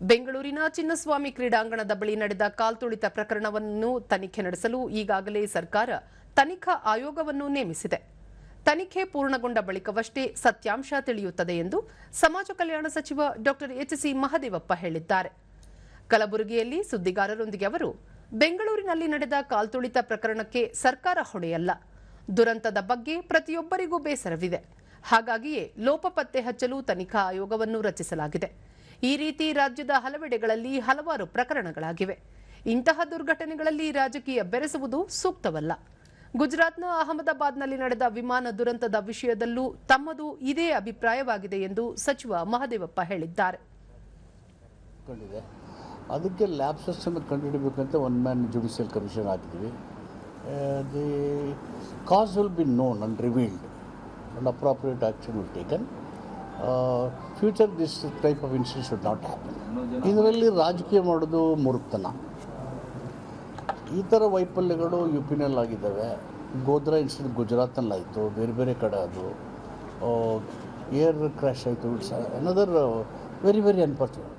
ಬೆಂಗಳೂರಿನ ಚಿನ್ನಸ್ವಾಮಿ ಕ್ರೀಡಾಂಗಣದ ಬಳಿ ನಡೆದ ಕಾಲ್ತುಳಿತ ಪ್ರಕರಣವನ್ನು ತನಿಖೆ ನಡೆಸಲು ಈಗಾಗಲೇ ಸರ್ಕಾರ ತನಿಖಾ ಆಯೋಗವನ್ನು ನೇಮಿಸಿದೆ. ತನಿಖೆ ಪೂರ್ಣಗೊಂಡ ಬಳಿಕವಷ್ಟೇ ಸತ್ಯಾಂಶ ತಿಳಿಯುತ್ತದೆ ಎಂದು ಸಮಾಜ ಕಲ್ಯಾಣ ಸಚಿವ ಡಾಕ್ಟರ್ ಎಚ್ಸಿ ಮಹದೇವಪ್ಪ ಹೇಳಿದ್ದಾರೆ. ಕಲಬುರಗಿಯಲ್ಲಿ ಸುದ್ದಿಗಾರರೊಂದಿಗೆ ಅವರು, ಬೆಂಗಳೂರಿನಲ್ಲಿ ನಡೆದ ಕಾಲ್ತುಳಿತ ಪ್ರಕರಣಕ್ಕೆ ಸರ್ಕಾರ ಹೊಣೆಯಲ್ಲ. ದುರಂತದ ಬಗ್ಗೆ ಪ್ರತಿಯೊಬ್ಬರಿಗೂ ಬೇಸರವಿದೆ. ಹಾಗಾಗಿಯೇ ಲೋಪ ಪತ್ತೆ ಹಚ್ಚಲು ತನಿಖಾ ಆಯೋಗವನ್ನು ರಚಿಸಲಾಗಿದೆ. ಈ ರೀತಿ ರಾಜ್ಯದ ಹಲವೆಡೆಗಳಲ್ಲಿ ಹಲವಾರು ಪ್ರಕರಣಗಳಾಗಿವೆ. ಇಂತಹ ದುರ್ಘಟನೆಗಳಲ್ಲಿ ರಾಜಕೀಯ ಬೆರೆಸುವುದು ಸೂಕ್ತವಲ್ಲ. ಗುಜರಾತ್ನ ಅಹಮದಾಬಾದ್ನಲ್ಲಿ ನಡೆದ ವಿಮಾನ ದುರಂತದ ವಿಷಯದಲ್ಲೂ ತಮ್ಮದು ಇದೇ ಅಭಿಪ್ರಾಯವಾಗಿದೆ ಎಂದು ಸಚಿವ ಮಹದೇವಪ್ಪ ಹೇಳಿದ್ದಾರೆ. ಅದಕ್ಕೆ ಲ್ಯಾಬ್ಸಸ್ಸನ್ನು ಕಂಡುಹಿಡಬೇಕಂತ ಒನ್ ಮ್ಯಾನ್ ಜುಡಿಷಿಯಲ್ ಕಮಿಷನ್ ಹಾಕಿದ್ವಿ the cause will be known and revealed. And appropriate action will taken future this type of institute should not happen ಇದರಲ್ಲಿ ರಾಜಕೀಯ ಮಾಡೋದು ಮುರುಕ್ತನ ಈ ಥರ ವೈಫಲ್ಯಗಳು ಯು ಪಿನಲ್ಲಿ ಆಗಿದ್ದಾವೆ. ಗೋಧ್ರಾ ಇನ್ಸ್ಟಿಟ್ಯೂಟ್ ಗುಜರಾತ್ನಲ್ಲಿ ಆಯಿತು ಬೇರೆ ಬೇರೆ ಕಡೆ ಅದು. ಏರ್ ಕ್ರ್ಯಾಶ್ ಆಯಿತು ಅನದರ್ ವೆರಿ ವೆರಿ ಅನ್ಫಾರ್ಚುನೇಟ್